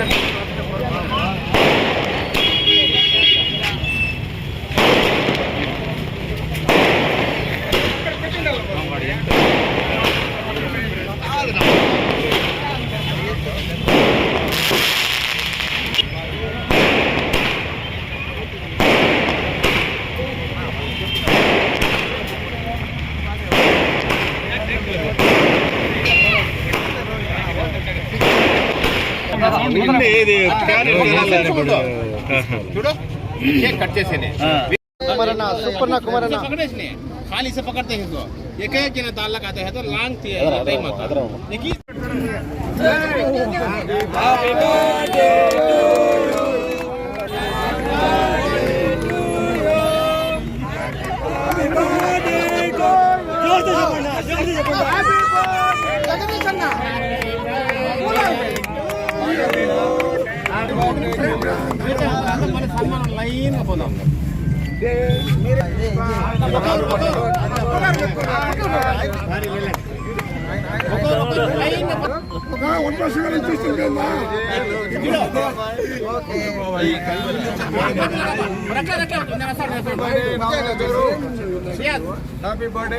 Thank you. చూడు ये cut जैसे ने कुमारना सुपर्णा कुमारना पकड़े इसने खाली से पकड़ते हैं इसको एक एक जने दाल लगाते हैं तो लांगती है टाइम आता देखिए హ్యాపీ బర్త్డే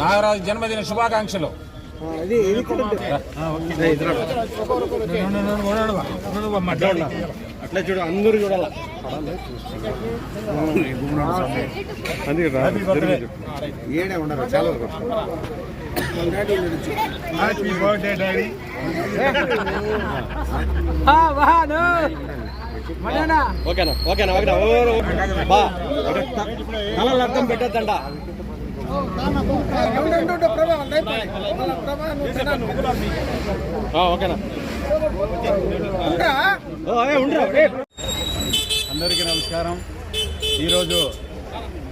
నాగరాజు జన్మదిన శుభాకాంక్షలు. ఇది ఇది కూడా అట్లా చూడు అందరూ చూడాల. ఏడే ఉండరు చాలా హ్యాపీ బర్త్డే డాడీ ఓకేనా ఓకేనా ఓకేనా. బా. తల అర్థం పెట్టద్దండ ఓకేనా. అందరికీ నమస్కారం. ఈరోజు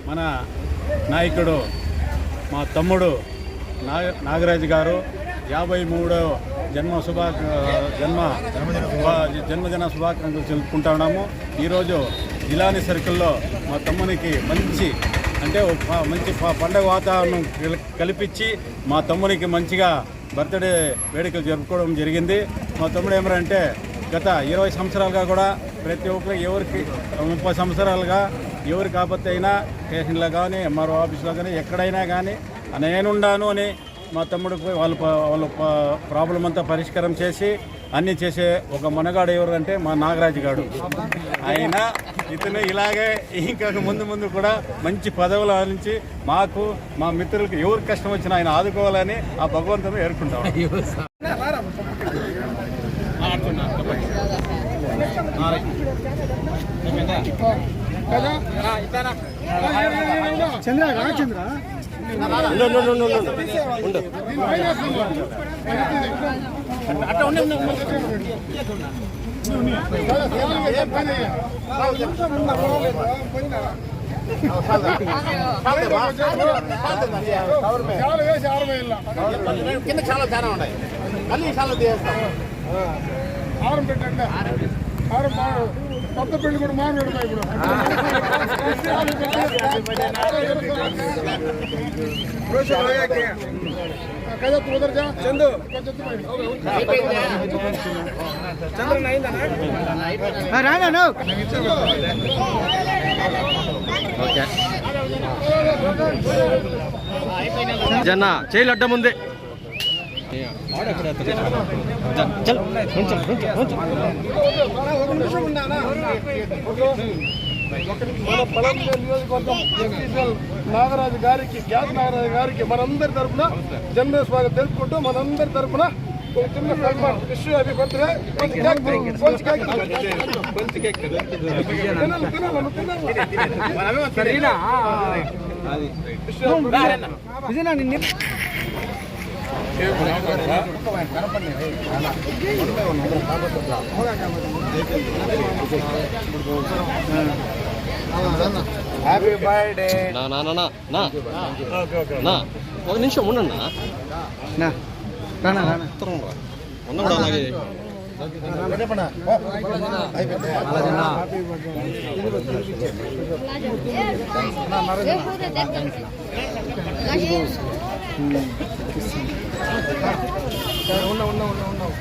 మన నాయకుడు మా తమ్ముడు నాగరాజు గారు యాభై మూడో జన్మ శుభా జన్మ జన్మదిన శుభాకాంక్షలు తెలుపుకుంటా ఉన్నాము. ఈరోజు జిలాని సర్కిల్లో మా తమ్మునికి మంచి అంటే మంచి ప- పండగ వాతావరణం కల్పించి మా తమ్మునికి మంచిగా బర్త్డే వేడుకలు జరుపుకోవడం జరిగింది. మా తమ్ముడు ఏమరంటే గత ఇరవై సంవత్సరాలుగా కూడా ప్రతి ఒక్కరు ఎవరికి ముప్పై సంవత్సరాలుగా ఎవరికి ఆపత్తి అయినా స్టేషన్లో కానీ ఎంఆర్ఓ ఆఫీస్లో కానీ ఎక్కడైనా కానీ నేనుండాను అని మా తమ్ముడు పోయి వాళ్ళ వాళ్ళ ప్రాబ్లం అంతా పరిష్కారం చేసి అన్నీ చేసే ఒక మనగాడు ఎవరు అంటే మా నాగరాజు గారు ఆయన ఇతను ఇలాగే ఇంకా ముందు ముందు కూడా మంచి పదవులు ఆలించి మాకు మా మిత్రులకు ఎవరికి కష్టం వచ్చినా ఆయన ఆదుకోవాలని ఆ భగవంతుని ఏర్కుంటాం చంద్ర చంద్ర. అట్లా ఉండే ఉండే కింద చాలా చాలా ఉన్నాయి మళ్ళీ చాలా తీసేస్తాం హారం పెట్టండి హారం బాగా కొత్త పెళ్ళి కూడా మాట్లాడు ఇప్పుడు. కదా ఉదర్ జా చందు. జన్న చేయలు అడ్డం ఉంది. మన పలంనేరు నియోజకవర్గం నాగరాజు గారికి గ్యాస్ నాగరాజు గారికి మనందరి తరపున జన్మ స్వాగతం తెలుపుకుంటూ మనందరి తరపున ఒక చిన్న సన్మాన్ విష్ హ్యాపీ బర్త్డే కొంచెం కేక్ తిను, కొంచెం కేక్ తిను. తినాలి, తినాలి, నువ్వు తినాలి. Wish happy birthday. Happy birthday నా నా నా నా నా ఒక నిమిషం ఉండన్నా ఉన్నా కూడా అలాగే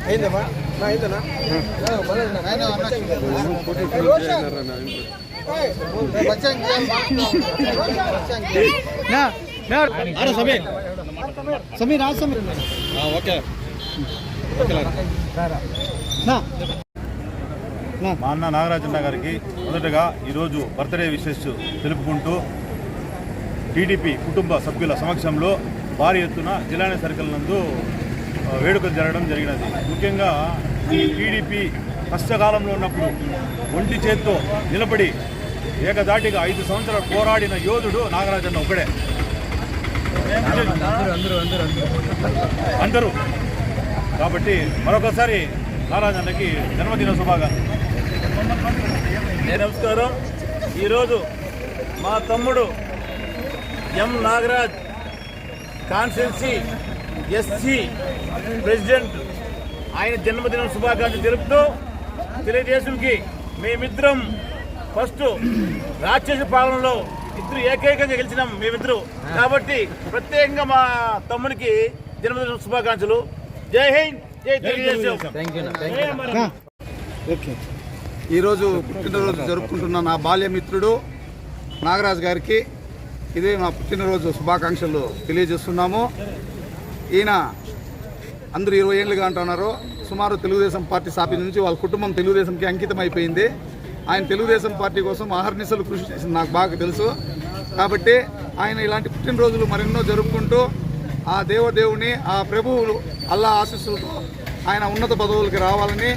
అయిందమ్మా నా అయిందనా సమీర్ సమీర్ సమీర్ ఓకే మా అన్న నాగరాజన్న గారికి మొదటగా ఈరోజు బర్త్డే విషెస్ తెలుపుకుంటూ టీడీపీ కుటుంబ సభ్యుల సమక్షంలో భారీ ఎత్తున జిల్లాని సర్కిల్ నందు వేడుకలు జరగడం జరిగినది. ముఖ్యంగా ఈ టీడీపీ కష్టకాలంలో ఉన్నప్పుడు ఒంటి చేత్తో నిలబడి ఏకదాటిగా ఐదు సంవత్సరాలు పోరాడిన యోధుడు నాగరాజన్న ఒకడే. అందరూ. కాబట్టి మరొకసారి నారాజన్నకి జన్మదిన శుభాకాంక్షలు. నమస్కారం. ఈరోజు మా తమ్ముడు M Nagaraj constituency SC president ఆయన జన్మదిన శుభాకాంక్షలు తెలుపుతూ తెలుగుదేశంకి మేమిద్దరం ఫస్ట్ రాక్షస పాలనలో ఇద్దరు ఏకైకంగా గెలిచినాం మేమిద్దరు. కాబట్టి ప్రత్యేకంగా మా తమ్మునికి జన్మదిన శుభాకాంక్షలు. జై హింద్ జై తెలుగుదేశం. ఈరోజు పుట్టినరోజు జరుపుకుంటున్న నా బాల్యమిత్రుడు నాగరాజు గారికి ఇదే మా పుట్టినరోజు శుభాకాంక్షలు తెలియజేస్తున్నాము. ఈయన అందరూ ఇరవై ఏళ్ళుగా అంటున్నారు. సుమారు తెలుగుదేశం పార్టీ స్థాపించిన నుంచి వాళ్ళ కుటుంబం తెలుగుదేశంకి అంకితం అయిపోయింది ఆయన తెలుగుదేశం పార్టీ కోసం ఆహర్నిశలు కృషి చేసింది నాకు బాగా తెలుసు. కాబట్టి ఆయన ఇలాంటి పుట్టినరోజులు మరెన్నో జరుపుకుంటూ ఆ దేవదేవుని ఆ ప్రభువులు అల్లా ఆశీస్సులతో ఆయన ఉన్నత పదవులకి రావాలని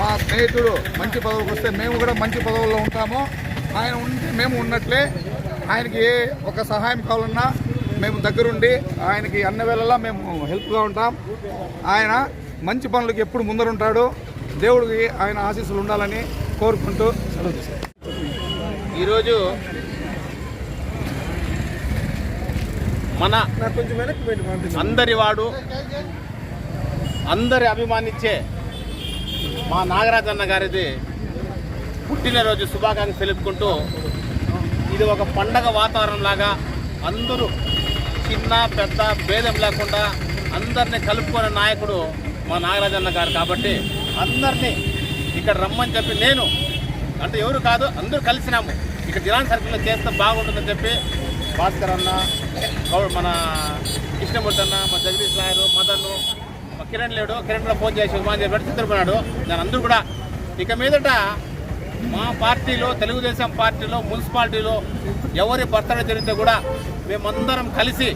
మా స్నేహితుడు మంచి పదవికి వస్తే మేము కూడా మంచి పదవుల్లో ఉంటాము. ఆయన ఉంటే మేము ఉన్నట్లే ఆయనకి ఒక సహాయం కావాలన్నా మేము దగ్గరుండి ఆయనకి అన్ని వేళలా మేము హెల్ప్గా ఉంటాం ఆయన మంచి పనులకు ఎప్పుడు ముందరుంటాడు దేవుడికి ఆయన ఆశీస్సులు ఉండాలని కోరుకుంటూ సెలవు. ఈరోజు మన. అందరి వాడు అందరి అభిమానించే మా నాగరాజన్న గారిది పుట్టినరోజు శుభాకాంక్షలు తెలుపుకుంటూ ఇది ఒక పండగ వాతావరణం లాగా అందరూ చిన్న పెద్ద భేదం లేకుండా అందరినీ కలుపుకునే నాయకుడు మా నాగరాజన్న గారు కాబట్టి అందరినీ ఇక్కడ రమ్మని చెప్పి నేను అంటే ఎవరు కాదు అందరూ కలిసినాము. ఇక్కడ జిల్లా సర్కిల్లో చేస్తే బాగుంటుందని చెప్పి భాస్కర్ అన్న గౌ- మన కృష్ణమూర్తి అన్న మా జగదీష్ నాయరు మదన్ను మా కిరణ్ లేడు కిరణ్ కూడా ఫోన్ చేసి మా చెప్పి చిత్రపోయినాడు దాని అందరూ కూడా ఇక మీదట మా పార్టీలో తెలుగుదేశం పార్టీలో మున్సిపాలిటీలో ఎవరి బర్త్డే జరిగితే కూడా మేమందరం కలిసి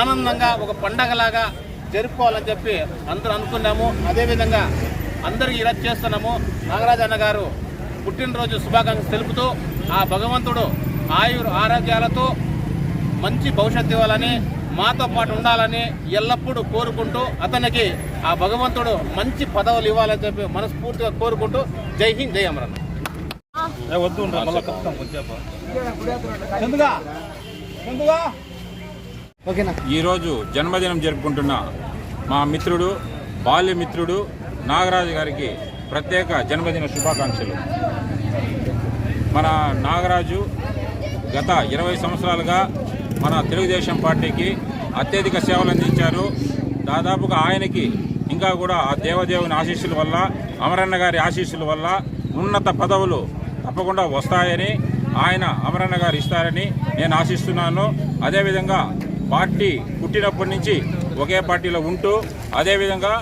ఆనందంగా ఒక పండగలాగా జరుపుకోవాలని చెప్పి అందరూ అనుకున్నాము. అదేవిధంగా అందరికీ ఇలా చేస్తున్నాము. నాగరాజు అన్న గారు పుట్టినరోజు శుభాకాంక్షలు తెలుపుతూ ఆ భగవంతుడు ఆయుర్ ఆరోగ్యాలతో మంచి భవిష్యత్తు ఇవ్వాలని మాతో పాటు ఉండాలని ఎల్లప్పుడూ కోరుకుంటూ అతనికి ఆ భగవంతుడు మంచి పదవులు ఇవ్వాలని చెప్పి మనస్ఫూర్తిగా కోరుకుంటూ జై హింద్ జై అమరన్ వద్దు ఈరోజు జన్మదినం జరుపుకుంటున్న మా మిత్రుడు బాల్య మిత్రుడు నాగరాజు గారికి ప్రత్యేక జన్మదిన శుభాకాంక్షలు. మన నాగరాజు గత ఇరవై సంవత్సరాలుగా మన తెలుగుదేశం పార్టీకి అత్యధిక సేవలు అందించారు. దాదాపుగా ఆయనకి ఇంకా కూడా ఆ దేవదేవుని ఆశీస్సుల వల్ల అమరన్న గారి ఆశీస్సుల వల్ల ఉన్నత పదవులు తప్పకుండా వస్తాయని ఆయన అమరన్న గారు ఇస్తారని నేను ఆశిస్తున్నాను. అదేవిధంగా పార్టీ పుట్టినప్పటి నుంచి ఒకే పార్టీలో ఉంటూ అదేవిధంగా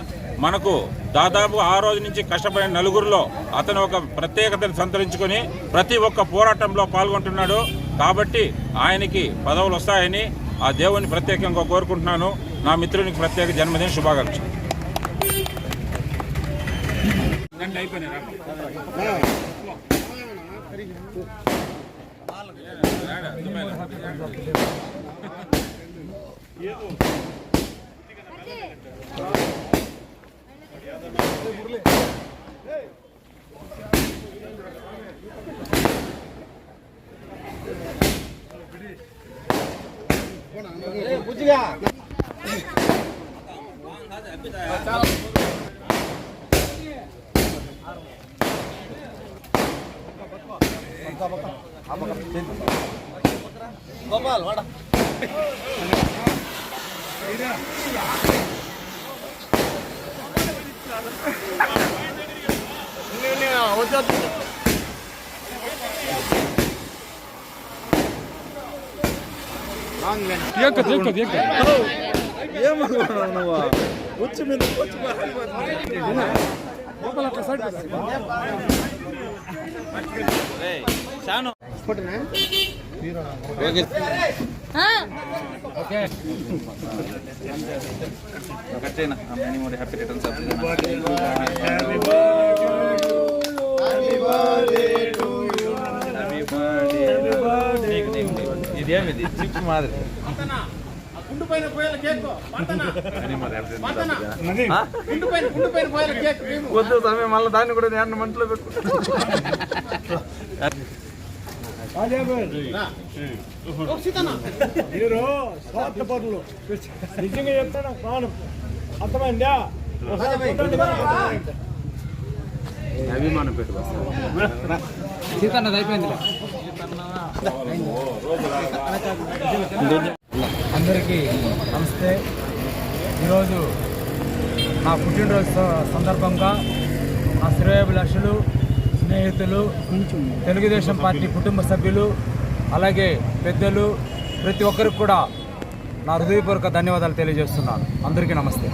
మనకు దాదాపు ఆ రోజు నుంచి కష్టపడిన నలుగురిలో అతను ఒక ప్రత్యేకతను సంతరించుకొని ప్రతి ఒక్క పోరాటంలో పాల్గొంటున్నాడు. కాబట్టి ఆయనకి పదవులు వస్తాయని ఆ దేవుని ప్రత్యేకంగా కోరుకుంటున్నాను. నా మిత్రునికి ప్రత్యేక జన్మదిన శుభాకాంక్షలు. 무지가. గోపాల్ వాడా వచ్చా గుండు వచ్చి పోయేల కేక్ మటనా మటనా హ్యాపీ బర్త్డే టు పోయేల కేక్. మేము. వద్దు సమయం మళ్ళీ దాన్ని కూడా నేను మంటలో. మీరు నిజంగా చెప్తాను ప్రాణం అర్థమైందా? ఒకసారి కొట్టండి. అందరికీ నమస్తే. ఈరోజు నా పుట్టినరోజు స- సందర్భంగా నా శ్రేయోభిలాషులు స్నేహితులు తెలుగుదేశం పార్టీ కుటుంబ సభ్యులు అలాగే పెద్దలు ప్రతి ఒక్కరికి కూడా నా హృదయపూర్వక ధన్యవాదాలు తెలియజేస్తున్నాను. అందరికీ నమస్తే.